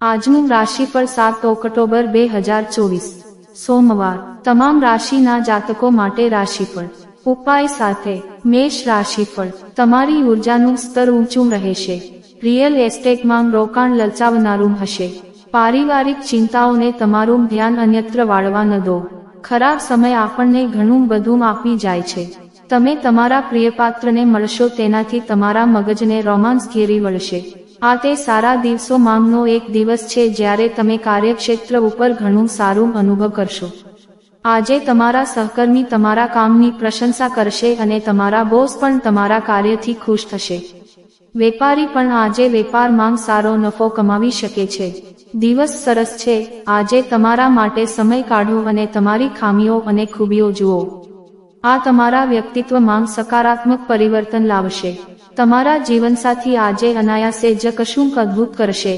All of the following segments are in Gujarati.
આજનું રાશિફળ સાત ઓક્ટોબર બે હજાર ચોવીસ. સોમવાર. તમામ રાશિના જાતકો માટે રાશિફળ. ઉપાય સાથે. મેષ રાશિફળ. તમારી ઉર્જાનું સ્તર ઊંચું રહેશે. રિયલ એસ્ટેટમાં રોકાણ લલચાવનારું હશે. પારિવારિક ચિંતાઓને તમારું ધ્યાન અન્યત્ર વાળવા ન દો. ખરાબ સમય આપણને ઘણું બધું આપી જાય છે. તમે તમારા પ્રિયપાત્રને મળશો તેનાથી તમારા મગજને રોમાન્સ ઘેરી વળશે. આ તે સારા દિવસો માંગનો એક દિવસ છે જ્યારે તમે કાર્યક્ષેત્ર ઉપર ઘણું સારું અનુભવ કરશો. આજે તમારા સહકર્મી તમારા કામની પ્રશંસા કરશે અને તમારા બોસ પણ તમારા કાર્યથી ખુશ થશે. વેપારી પણ આજે વેપારમાં સારો નફો કમાવી શકે છે. દિવસ સરસ છે, આજે તમારા માટે સમય કાઢો અને તમારી ખામીઓ અને ખૂબીઓ જુઓ. આ તમારા વ્યક્તિત્વમાં સકારાત્મક પરિવર્તન લાવશે. તમારા જીવનસાથી આજે અનાયાસે જ કશુંક અદભુત કરશે,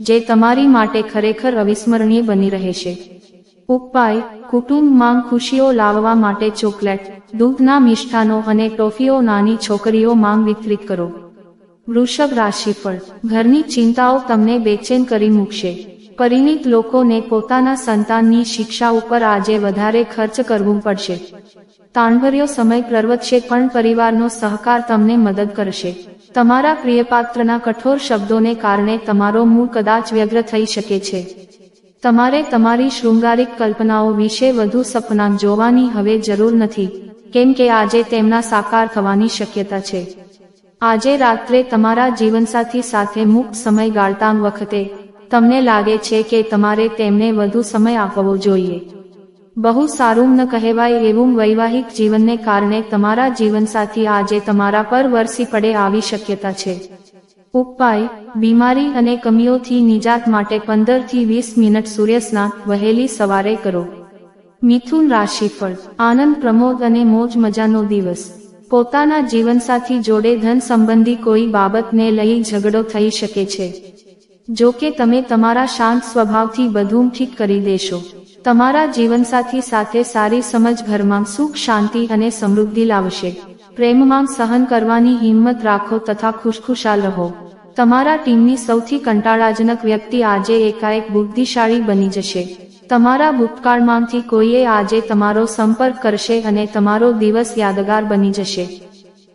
જે તમારી માટે ખરેખર અવિસ્મરણીય બની રહેશે. ઉપાય, કુટુંબમાં ખુશીઓ લાવવા માટે ચોકલેટ, દૂધના મિષ્ઠાનો અને ટોફીઓ નાની છોકરીઓ માંગ વિતરિત કરો. વૃષભ રાશિફળ, ઘરની ચિંતાઓ તમને બેચેન કરી મૂકશે. પરિણીત લોકોને પોતાના સંતાનની શિક્ષા ઉપર આજે વધારે ખર્ચ કરવું પડશે. તાણભર્યો સમય પ્રવર્તશે પણ પરિવારનો સહકાર તમને મદદ કરશે. તમારા પ્રિયપાત્રના કઠોર શબ્દોને કારણે તમારો મૂળ કદાચ વ્યગ્ર થઈ શકે છે. તમારે તમારી શૃંગારિક કલ્પનાઓ વિશે વધુ સપના જોવાની હવે જરૂર નથી, કેમ કે આજે તેમના સાકાર થવાની શક્યતા છે. આજે રાત્રે તમારા જીવનસાથી સાથે મુક્ત સમય ગાળતા વખતે, તમને લાગે છે કે તમારે તેમને વધુ સમય આપવો જોઈએ. બહુ સારું ન કહેવાય એવું વૈવાહિક જીવનને કારણે તમારા જીવનસાથી આજે તમારા પર વરસી પડે આવી શક્યતા છે. ઉપાય, બીમારી અને કમીઓથી નિજાત માટે પંદરથી વીસ મિનિટ સૂર્યસ્નાન, વહેલી સવારે કરો. મિથુન રાશિફળ, આનંદ, પ્રમોદ અને મોજ મજાનો દિવસ. પોતાના જીવનસાથી જોડે ધન સંબંધી કોઈ બાબતને લઈ ઝઘડો થઈ શકે છે. જો કે તમે તમારા શાંત સ્વભાવથી બધું ઠીક કરી દેશો. તમારા જીવનસાથી સાથે સારી સમજ ઘરમાં સુખ, શાંતિ અને સમૃદ્ધિ લાવશે. પ્રેમમાં સહન કરવાની હિંમત રાખો તથા ખુશખુશાલ રહો. તમારા ટીમની સૌથી કંટાળાજનક વ્યક્તિ આજે એકાએક બુદ્ધિશાળી બની જશે. તમારા ભૂતકાળમાંથી કોઈએ આજે તમારો સંપર્ક કરશે અને તમારો દિવસ યાદગાર બની જશે.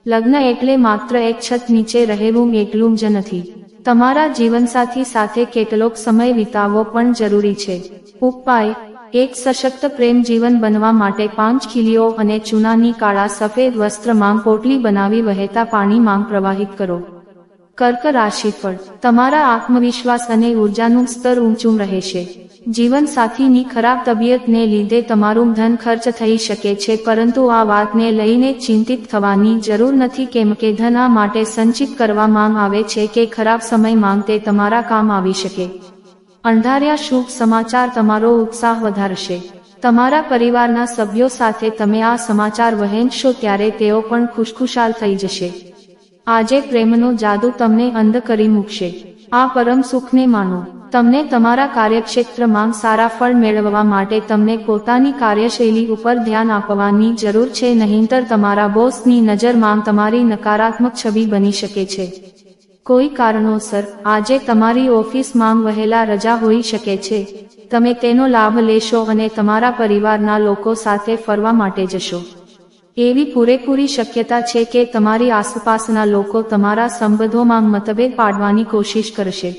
લગ્ન એટલે માત્ર એક છત નીચે રહેવું, એકલું જ નથી. તમારા જીવનસાથી સાથે કેટલોક સમય વિતાવવો પણ જરૂરી છે. ઉપાય એક સશક્ત પ્રેમ જીવન બનવા માટે પાંચ ખીલીઓ અને ચૂનાની કાળા સફેદ વસ્ત્ર માંગ પોટલી બનાવી વહેતા પાણી માંગ પ્રવાહિત કરો. કર્ક રાશિફળ તમારા આત્મવિશ્વાસ અને ઉર્જાનું સ્તર ઊંચું રહેશે. જીવન સાથીની ખરાબ તબિયતને લીધે તમારું ધન ખર્ચ થઈ શકે છે, પરંતુ આ વાતને લઈને ચિંતિત થવાની જરૂર નથી કેમ કે ધન આ માટે સંચિત કરવા માંગ આવે છે કે ખરાબ સમય માંગ તે તમારા કામ આવી શકે. અંધાર્યા શુભ સમાચાર તમારો ઉત્સાહ વધારશે. તમારા પરિવારના સભ્યો સાથે તમે આ સમાચાર વહેંચશો ત્યારે તેઓ પણ ખુશખુશાલ થઈ જશે. આજે પ્રેમનો જાદુ તમને અંધ કરી મૂકશે. આ પરમ સુખને માનો. તમને તમારા કાર્યક્ષેત્રમાં સારા ફળ મેળવવા માટે તમને પોતાની કાર્યશૈલી ઉપર ધ્યાન આપવાની જરૂર છે નહીંતર તમારા બોસની નજરમાં તમારી નકારાત્મક છબી બની શકે છે. કોઈ કારણોસર આજે તમારી ઓફિસમાં વહેલા રજા હોઈ શકે છે. તમે તેનો લાભ લેશો અને તમારા પરિવારના લોકો સાથે ફરવા માટે જશો. એવી પૂરેપૂરી શક્યતા છે કે તમારી આસપાસના લોકો તમારા સંબંધોમાં મતભેદ પાડવાની કોશિશ કરશે.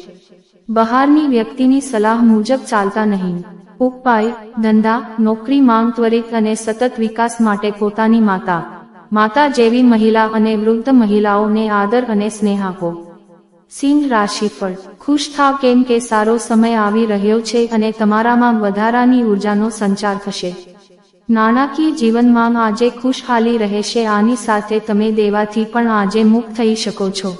બહારની વ્યક્તિની સલાહ મુજબ ચાલતા નહીં. ઉપાય, ધંધા, નોકરી માંગ, ત્વરિત અને સતત વિકાસ માટે પોતાની માતા. માતા જેવી મહિલા અને વૃદ્ધ મહિલાઓને આદર અને સ્નેહ આપો. સિંહ રાશિફળ ખુશ થાવ કેમ કે સારો સમય આવી રહ્યો છે અને તમારામાં વધારાની ઉર્જાનો સંચાર થશે. નાણાકીય જીવનમાં આજે ખુશહાલી રહેશે, આની સાથે તમે દેવાથી પણ આજે મુક્ત થઈ શકો છો.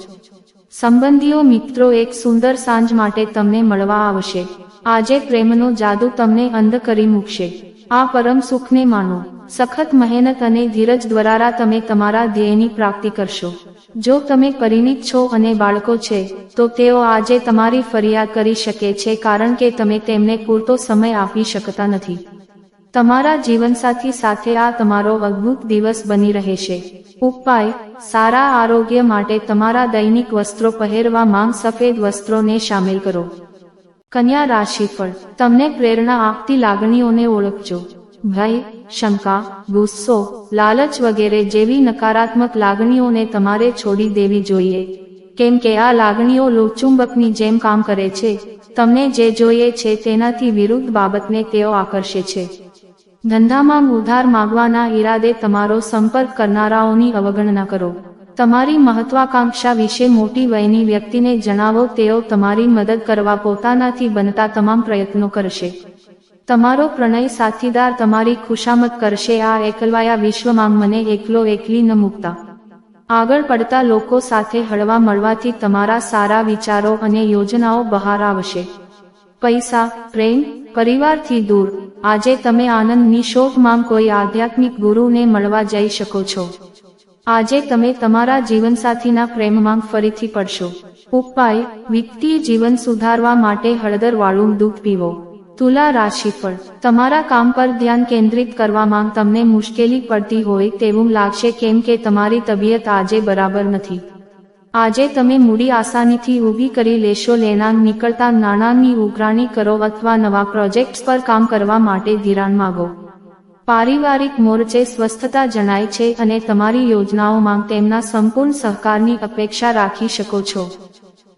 સંબંધીઓ, મિત્રો, એક સુંદર સાંજ માટે તમને મળવા આવશે. આજે પ્રેમનો જાદુ તમને અંધ કરી મૂકશે. આ પરમ સુખને માનો. સખત મહેનત અને ધીરજ દ્વારા તમે તમારા ધ્યેયની પ્રાપ્તિ કરશો. જો તમે પરિણિત છો અને બાળકો છે, તો તેઓ આજે તમારી ફરિયાદ કરી શકે છે કારણ કે તમે તેમને પૂરતો સમય આપી શકતા નથી. તમારા જીવનસાથી સાથે આ તમારો અદ્ભુત દિવસ બની રહેશે. ઉપાય, સારા આરોગ્ય માટે તમારા દૈનિક વસ્ત્રો પહેરવા માંગ સફેદ વસ્ત્રોને સામેલ કરો. કન્યા રાશિફળ, તમને પ્રેરણા આપતી લાગણીઓને ઓળખજો. ભય, શંકા, ગુસ્સો, લાલચ વગેરે જેવી નકારાત્મક લાગણીઓને તમારે છોડી દેવી જોઈએ. કેમ કે આ લાગણીઓ લોચુંબકની જેમ કામ કરે છે. તમને જે જોઈએ છે તેનાથી વિરુદ્ધ બાબતને તેઓ આકર્ષે છે. ધંધામાં ઉધાર માગવાના ઈરાદે તમારો સંપર્ક કરનારાઓની અવગણના કરો. તમારી મહત્વાકાંક્ષા વિશે મોટી વયની વ્યક્તિને જણાવો, તેઓ તમારી મદદ કરવા પોતાનાથી બનતા તમામ પ્રયત્નો કરશે. તમારો પ્રણય સાથીદાર તમારી ખુશામત કરશે. આ એકલવાયા વિશ્વમાં મને એકલો એકલી ન મૂકતા. આગળ પડતા લોકો સાથે હળવા મળવાથી તમારા સારા વિચારો અને યોજનાઓ બહાર આવશે. પૈસા, પ્રેમ, પરિવારથી દૂર. આજે તમે આનંદની શોધમાં કોઈ આધ્યાત્મિક ગુરુને મળવા જઈ શકો છો. આજે તમે તમારા જીવનસાથીના પ્રેમમાં ફરીથી પડશો. ઉપાય, વિત્તીય જીવન સુધારવા માટે હળદરવાળું દૂધ પીવો. તુલા રાશિફળ તમારા કામ પર ધ્યાન કેન્દ્રિત કરવામાં તમને મુશ્કેલી પડતી હોય તેવું લાગશે કેમ કે તમારી તબિયત આજે બરાબર નથી. આજે તમે મૂડી આસાનીથી ઊભી કરી લેશો લેનાંગ નીકળતા નાણાંની ઉઘરાણી કરો અથવા નવા પ્રોજેક્ટ્સ પર કામ કરવા માટે ધિરાણ માગો. પારિવારિક મોરચે સ્વસ્થતા જણાય છે અને તમારી યોજનાઓમાં તેમના સંપૂર્ણ સહકારની અપેક્ષા રાખી શકો છો.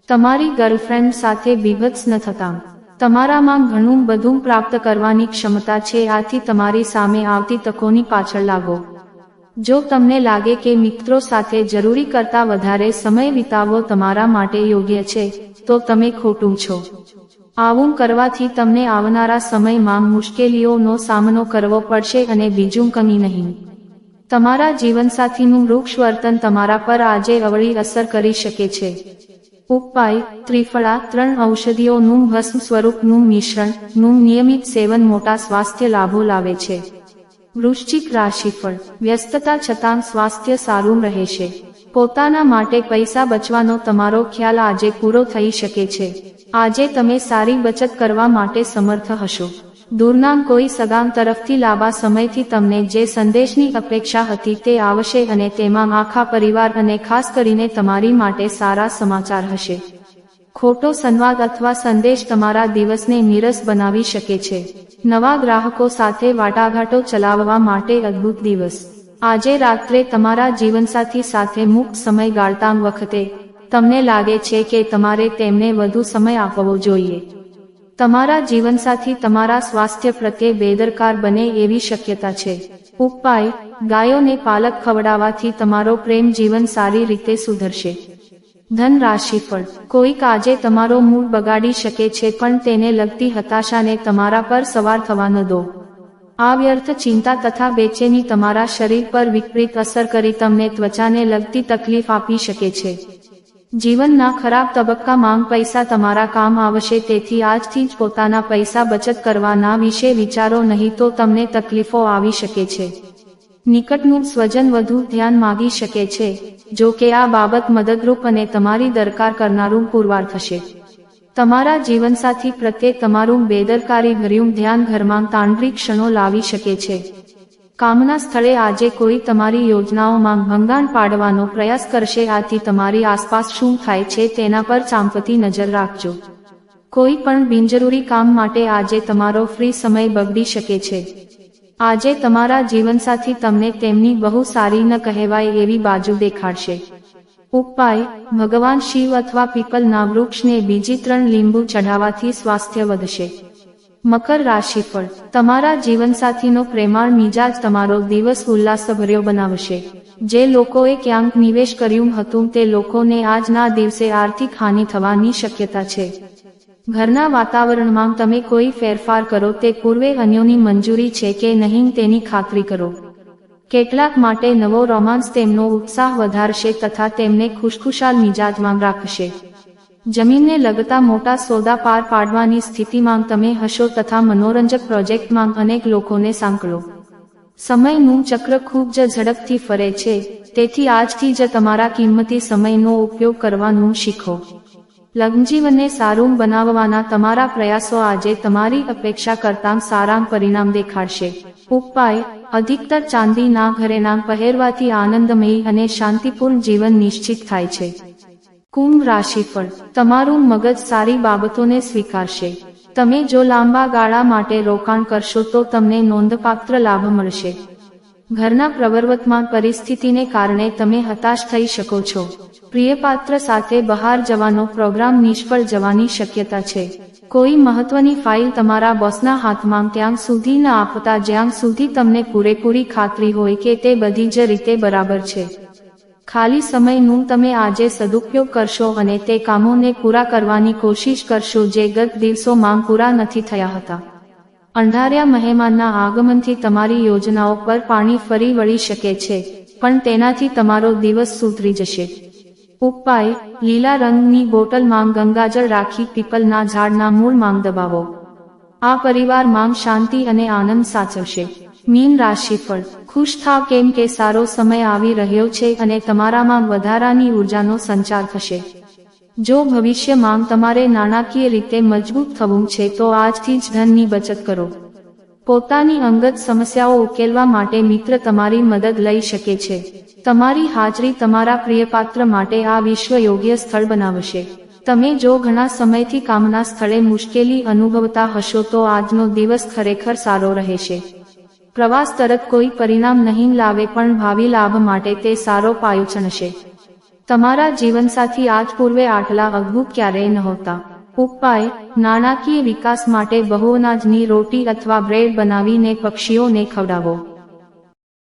તમારી ગર્લફ્રેન્ડ સાથે બીભત્સ ન થતા. તમારામાં ઘણું બધું પ્રાપ્ત કરવાની ક્ષમતા છે, આથી તમારી સામે આવતી તકોની પાછળ લાગો. જો તમને લાગે કે મિત્રો સાથે જરૂરી કરતા વધારે સમય વિતાવવો તમારા માટે યોગ્ય છે, તો તમે ખોટું છો. આવું કરવાથી તમને આવનારા સમયમાં મુશ્કેલીઓનો સામનો કરવો પડશે અને બીજું કમી નહીં. તમારા જીવનસાથીનું વૃક્ષ વર્તન તમારા પર આજે અવળી અસર કરી શકે છે. ઉપાય, ત્રિફળા, ત્રણ ઔષધિઓનું ભસ્મ સ્વરૂપનું મિશ્રણનું નિયમિત સેવન મોટા સ્વાસ્થ્ય લાભો લાવે છે. વૃશ્ચિક રાશિફળ, વ્યસ્તતા છતાં સ્વાસ્થ્ય સારું રહેશે. પોતાના માટે પૈસા બચવાનો તમારો ખ્યાલ આજે પૂરો થઈ શકે છે. આજે તમે સારી બચત કરવા માટે સમર્થ હશો. દૂરના કોઈ સગામ તરફથી લાંબા સમયથી તમને જે સંદેશની અપેક્ષા હતી તે આવશે અને તેમાં આખા પરિવાર અને ખાસ કરીને તમારી માટે સારા સમાચાર હશે. ખોટો સંવાદ અથવા સંદેશ તમારા દિવસને નીરસ બનાવી શકે છે. નવા ગ્રાહકો સાથે વાટાઘાટો ચલાવવા માટે અદ્ભુત દિવસ. આજે રાત્રે તમારા જીવનસાથી સાથે મુક્ત સમય ગાળતા વખતે, તમને લાગે છે કે તમારે તેમને વધુ સમય આપવો જોઈએ. તમારા જીવનસાથી તમારા સ્વાસ્થ્ય પ્રત્યે બેદરકાર બને એવી શક્યતા છે. ઉપાય, ગાયોને પાલક ખવડાવવાથી તમારો પ્રેમ જીવન સારી રીતે સુધરશે. ધન રાશિ ફળ, કોઈક આજે તમારો મૂડ બગાડી શકે છે પણ તેને લગતી હતાશાને તમારા પર સવાર થવા ન દો. આ વ્યર્થ ચિંતા તથા બેચેની તમારા શરીર પર વિપરીત અસર કરી તમને ત્વચાને લગતી તકલીફ આપી શકે છે. જીવનના ખરાબ તબક્કામાં પૈસા તમારા કામ આવશે, તેથી આજથી જ પોતાના પૈસા બચત કરવાના વિશે વિચારો, નહીં તો તમને તકલીફો આવી શકે છે. નિકટનું સ્વજન વધુ ધ્યાન માગી શકે છે, જો કે આ બાબત મદદરૂપ અને તમારી દરકાર કરનારું પુરવાર થશે. તમારા જીવનસાથી પ્રત્યે તમારું બેદરકારી ભર્યું ધ્યાન ઘરમાં તાંડરી ક્ષણો લાવી શકે છે. કામના સ્થળે આજે કોઈ તમારી યોજનાઓમાં ભંગાણ પાડવાનો પ્રયાસ કરશે, આથી તમારી આસપાસ શું થાય છે તેના પર ચાંપતી નજર રાખજો. કોઈ પણ બિનજરૂરી કામ માટે આજે તમારો ફ્રી સમય બગડી શકે છે. આજે તમારા જીવનસાથી તમને તેમની બહુ સારી ન કહેવાય એવી બાજુ દેખાડશે. ઉપાય, ભગવાન શિવ અથવા પીપલના વૃક્ષને બીજી ત્રણ લીંબુ ચઢાવવાથી સ્વાસ્થ્ય વધશે. મકર રાશિ રાશિફળ તમારા જીવનસાથીનો પ્રેમાળ મિજાજ તમારો દિવસ ઉલ્લાસભર્યો બનાવશે. જે લોકોએ ક્યાંક નિવેશ કર્યું હતું તે લોકોને આજના દિવસે આર્થિક હાનિ થવાની શક્યતા છે. ઘરના વાતાવરણમાં તમે કોઈ ફેરફાર કરો તે પૂર્વે અન્યોની મંજૂરી છે કે નહીં તેની ખાતરી કરો. કેટલાક માટે નવો રોમાન્સ તેમનો ઉત્સાહ વધારશે તથા તેમને ખુશખુશાલ મિજાજમાં રાખશે. જમીનને લગતા મોટા સોદા પાર પાડવાની સ્થિતિમાં તમે હશો તથા મનોરંજક પ્રોજેક્ટમાં અનેક લોકોને સાંકળો. સમયનું ચક્ર ખૂબ જ ઝડપથી ફરે છે, તેથી આજથી જ તમારા કિંમતી સમયનો ઉપયોગ કરવાનું શીખો. લગ્નજીવનને સારું બનાવવાના તમારા પ્રયાસો આજે તમારી અપેક્ષા કરતાં સારા પરિણામ દેખાડશે. ઉપાય, અધિકતર ચાંદીના ઘરેના પહેરવાથી આનંદમયી અને શાંતિપૂર્ણ જીવન નિશ્ચિત થાય છે. કુંભ રાશિફળ. તમારું મગજ સારી બાબતોને સ્વીકારશે. તમે જો લાંબા ગાળા માટે રોકાણ કરશો તો તમને નોંધપાત્ર લાભ મળશે. ઘરના પ્રવર્તમાન પરિસ્થિતિને કારણે તમે હતાશ થઈ શકો છો. પ્રિયપાત્ર સાથે બહાર જવાનો પ્રોગ્રામ નિષ્ફળ જવાની શક્યતા છે. કોઈ મહત્વની ફાઇલ તમારા બોસના હાથમાં ત્યાં સુધી ન આપતા જ્યાં સુધી તમને પૂરેપૂરી ખાતરી હોય કે તે બધી જ રીતે બરાબર છે. ખાલી સમયનું તમે આજે સદુપયોગ કરશો અને તે કામોને પૂરા કરવાની કોશિશ કરશો જે ગત દિવસોમાં પૂરા નથી થયા હતા. અંધાર્યા મહેમાનના આગમનથી તમારી યોજનાઓ પર પાણી ફરી વળી શકે છે, પણ તેનાથી તમારો દિવસ સુધરી જશે. ઉપાય, લીલા રંગની બોટલમાં ગંગાજળ રાખી પીપલના ઝાડના મૂળમાં દબાવો. આ પરિવારમાં શાંતિ અને આનંદ સાચવશે. મીન રાશિફળ. ખુશ થાવ કેમ કે સારો સમય આવી રહ્યો છે અને તમારામાં વધારાની ઉર્જાનો સંચાર થશે. જો ભવિષ્યમાં તમારે નાણાકીય રીતે મજબૂત થવું છે તો આજથી જ ધનની બચત કરો. પોતાની અંગત સમસ્યાઓ ઉકેલવા માટે મિત્ર તમારી મદદ લઈ શકે છે. તમારી હાજરી તમારા પ્રિયપાત્ર માટે આ વિશ્વ યોગ્ય સ્થળ બનાવશે. તમે જો ઘણા સમયથી કામના સ્થળે મુશ્કેલી અનુભવતા હશો તો આજનો દિવસ ખરેખર સારો રહેશે. પ્રવાસ તરત કોઈ પરિણામ નહીં લાવે પણ ભાવિ લાભ માટે તે સારો પાયો ચણશે. તમારા જીવનસાથી આજ પૂર્વે આટલા અગભૂત ક્યારેય નહોતા ઉપાય, નાણાકીય વિકાસ માટે બહુ અનાજની રોટી અથવા બ્રેડ બનાવીને પક્ષીઓને ખવડાવો.